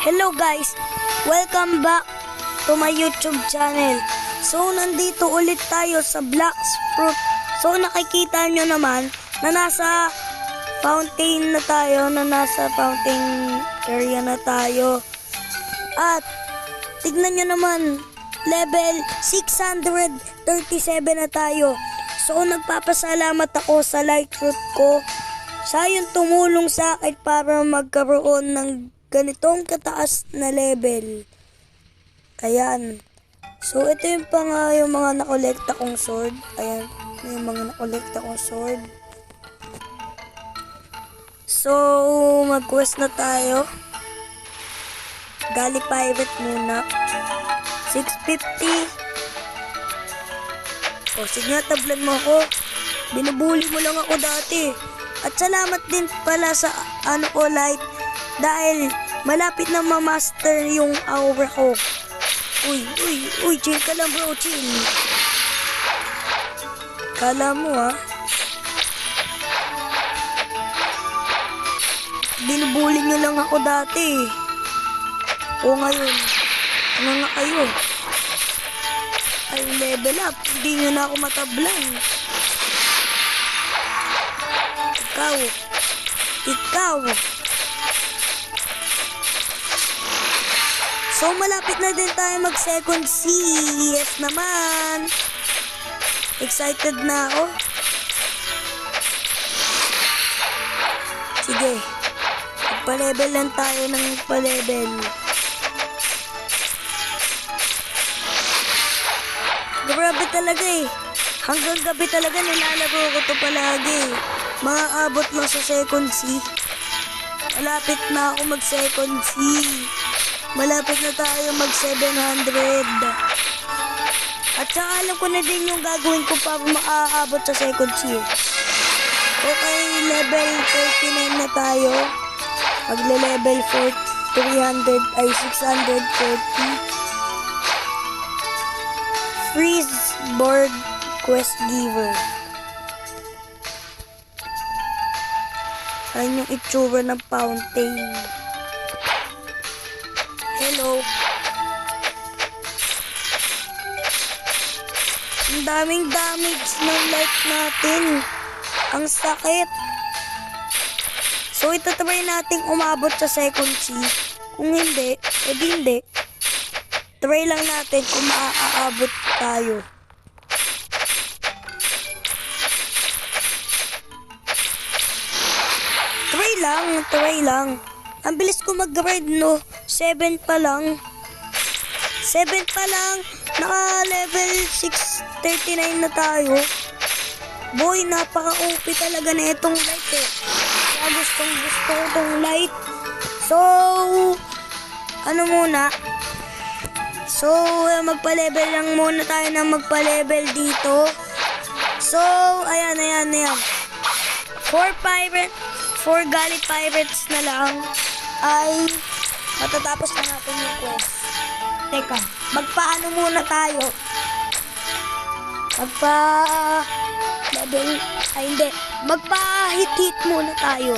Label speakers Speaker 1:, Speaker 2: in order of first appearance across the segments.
Speaker 1: Hello guys! Welcome back to my YouTube channel. So, nandito ulit tayo sa Black's Fruit. So, nakikita nyo naman na nasa fountain na tayo, na nasa fountain area na tayo. At, tignan nyo naman, level 637 na tayo. So, nagpapasalamat ako sa light fruit ko. Siya yung tumulong sa akin para magkaroon ng ganitong kataas na level. Ayan. So, ito yung pa nga yung mga nakolekta kong sword. Ayan. Yung mga nakolekta kong sword. So, mag-quest na tayo. Gali Pirate muna. 650. O, sige nga, tablan mo ako. Binubuli mo lang ako dati. At salamat din pala sa ano ko light dahil malapit na ma-master yung aura ko. Uy, uy, uy, chill ka lang bro, chill. Kala mo ha. Binubuli niyo lang ako dati. O ngayon, ano nga kayo? Ay, level up. Hindi nyo na ako matablan. Ikaw. Ikaw. So, malapit na din tayo mag second C. Yes naman. Excited na ako. Sige. Magpa-level lang tayo ng pa-level. Grabe talaga eh. Hanggang gabi talaga nilalaro ko to palagi. Mga abot lang sa second C. Malapit na ako mag second C. Malapit na tayo mag 700. At saka alam ko na din yung gagawin ko para makaabot sa second C. Okay, level 39 na tayo. Magle-level 4, 300 ay 640. Freeze board quest giver. Ayan yung itsura ng fountain. Hello. Ang daming damage ng light natin. Ang sakit. So, itatry nating umabot sa second C. Kung hindi, edi hindi. Try lang natin kung maaabot tayo. Try lang, try lang. Ang bilis ko mag-ride, no? 7 pa lang. 7 pa lang. Naka-level 639 na tayo. Boy, napaka-OP talaga na itong light eh. Kaya gustong gusto ko itong light. So, ano muna? So, magpa-level lang muna tayo na magpa-level dito. So, ayan, ayan, ayan. Four pirate, four gali pirates na lang ay matatapos na natin yung quest. Teka, magpaano muna tayo? Magpa level, ay hindi, magpa-hit-hit muna tayo.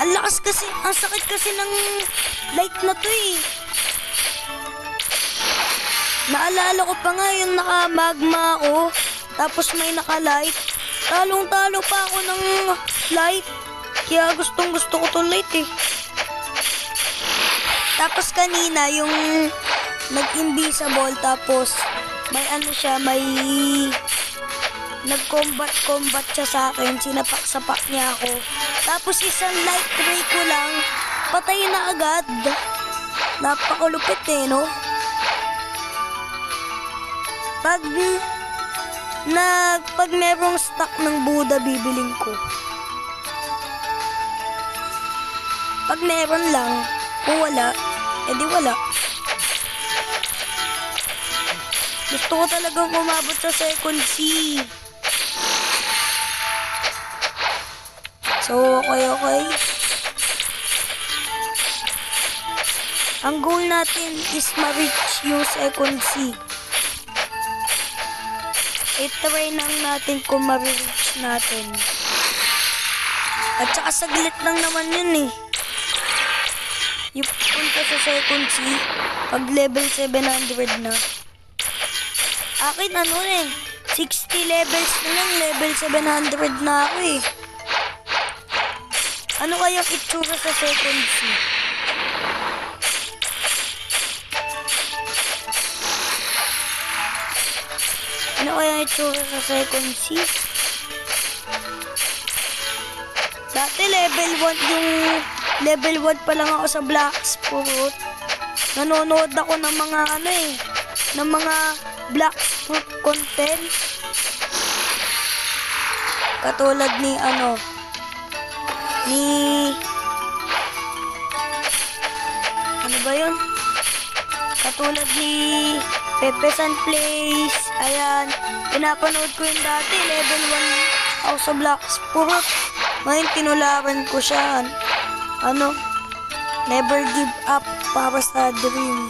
Speaker 1: Ang lakas kasi, ang sakit kasi ng light na to eh. Naalala ko pa nga yung naka-magma ako, tapos may naka-light. Talong-talo pa ako ng light. Kaya gustong gusto ko tong light eh. Tapos kanina yung nag-invisible tapos may ano siya, may nag-combat-combat siya sa akin. Sinapak-sapak niya ako. Tapos isang light ray ko lang, patay na agad. Napakalupit eh, no? Pag nag pag merong stock ng Buddha bibiling ko. Pag meron lang, kung wala, edi wala. Gusto ko talagang umabot sa second C. So, okay, okay. Ang goal natin is ma-reach yung second C. I-try lang natin kung ma-reach natin. At saka saglit lang naman yun eh. Yung punta sa second C, pag level 700 na. Akin ano eh, 60 levels na lang, level 700 na ako eh. Ano kaya itsura sa second C? Ano kaya itsura sa second C? Dati level 1 yung level 1 pa lang ako sa Black Sport. Nanonood ako ng mga ano eh, ng mga Black Sport content. Katulad ni ano, ni ano ba yun? Katulad ni Pepe San Place. Ayan, pinapanood ko yun dati. Level 1 ako sa Black Sport. Ngayon, tinularan ko siya. Ano? Never give up para sa dream.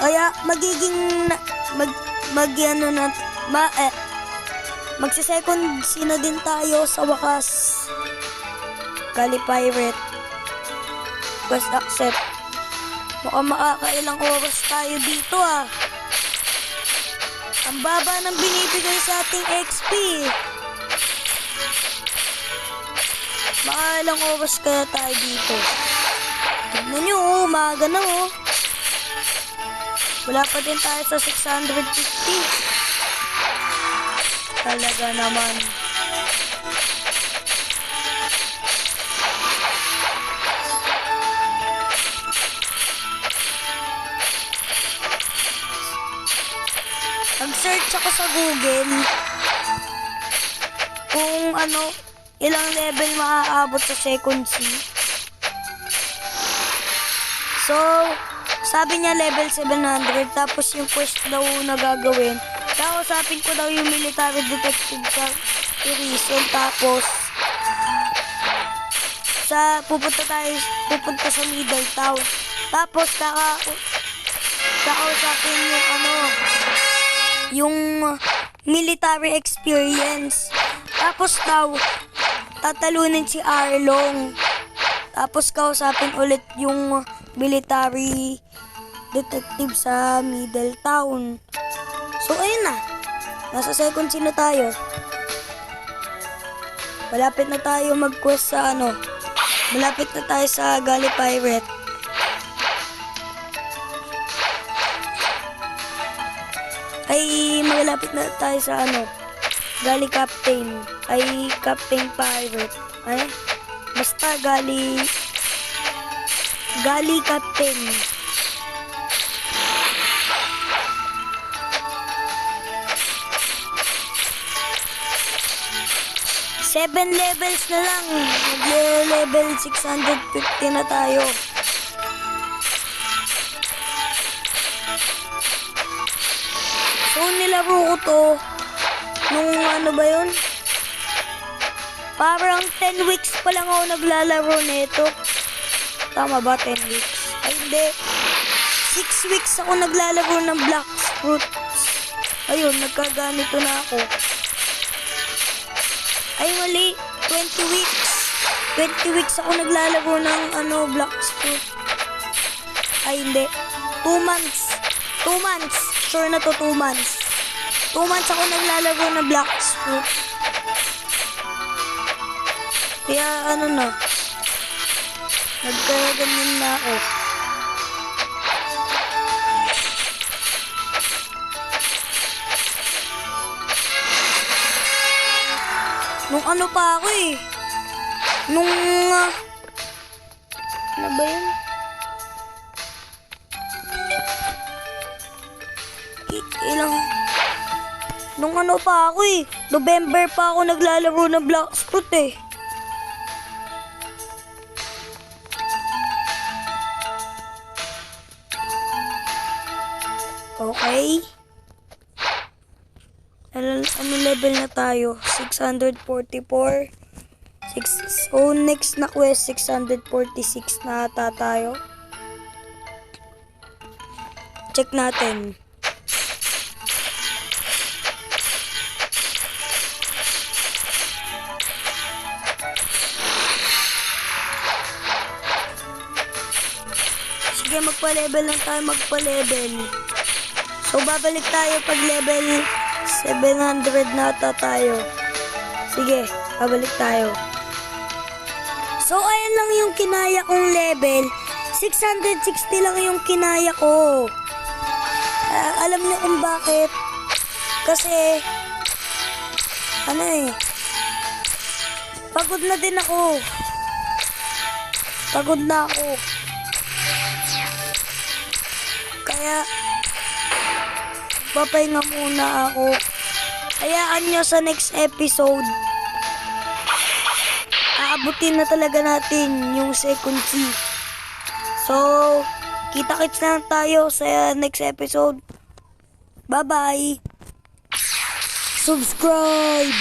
Speaker 1: Kaya, magiging, mag, mag, ano na, ma, eh, magsa-second sina din tayo sa wakas. Kali Pirate. Quest accept. Mukhang makakailang oras tayo dito ah. Ang baba ng binibigay sa ating XP. Makailang oras kaya tayo dito. Tignan nyo oh, umaga na oh. Wala pa din tayo sa 650. Talaga naman. Nag-search ako sa Google kung ano, ilang level maaabot sa second C. So, sabi niya level 700, tapos yung quest daw na gagawin. Kausapin ko daw yung military detective sa Irison, tapos sa pupunta tayo pupunta sa Middletown. Tapos kaka kakausapin yung ano yung military experience. Tapos daw, tatalunin si Arlong. Tapos kausapin ulit yung military detective sa Middletown. So, ayun na. Nasa second scene na tayo. Malapit na tayo mag-quest sa ano. Malapit na tayo sa Galley Pirate. Ay malapit na tayo sa ano, Gali Captain, ay Captain Pirate. Ay, basta Gali, Gali Captain. Seven levels na lang. Mag-level 650 na tayo. So, nilaro ko to nung ano ba yun? Parang 10 weeks pa lang ako naglalaro nito. Tama ba, 10 weeks? Ay, hindi. 6 weeks ako naglalaro ng Black Fruits. Ayun, nagkaganito na ako. Ay, mali. 20 weeks. 20 weeks ako naglalaro ng ano, Black Fruit. Ay, hindi. 2 months. 2 months. Sure na to 2 months. 2 months ako naglalaro ng Black Fruit. Kaya ano na. Nagkaganin na ako. Nung ano pa ako eh. Nung... ah, ano ba yun? Ilang... Nung ano pa ako eh. November pa ako naglalaro ng Black Fruit eh. Okay. Ano level na tayo? 644. Six, so, next na quest, 646 na ata tayo. Check natin. Sige, magpa-level lang tayo, magpa-level. So, babalik tayo pag level 700 na tayo. Sige, babalik tayo. So, ayan lang yung kinaya kong level. 660 lang yung kinaya ko. Ah, alam niyo kung bakit? Kasi, ano eh, pagod na din ako. Pagod na ako. Kaya, papahinga muna ako. Hayaan nyo sa next episode. Aabutin na talaga natin yung second key. So, kita-kits na tayo sa next episode. Bye-bye! Subscribe!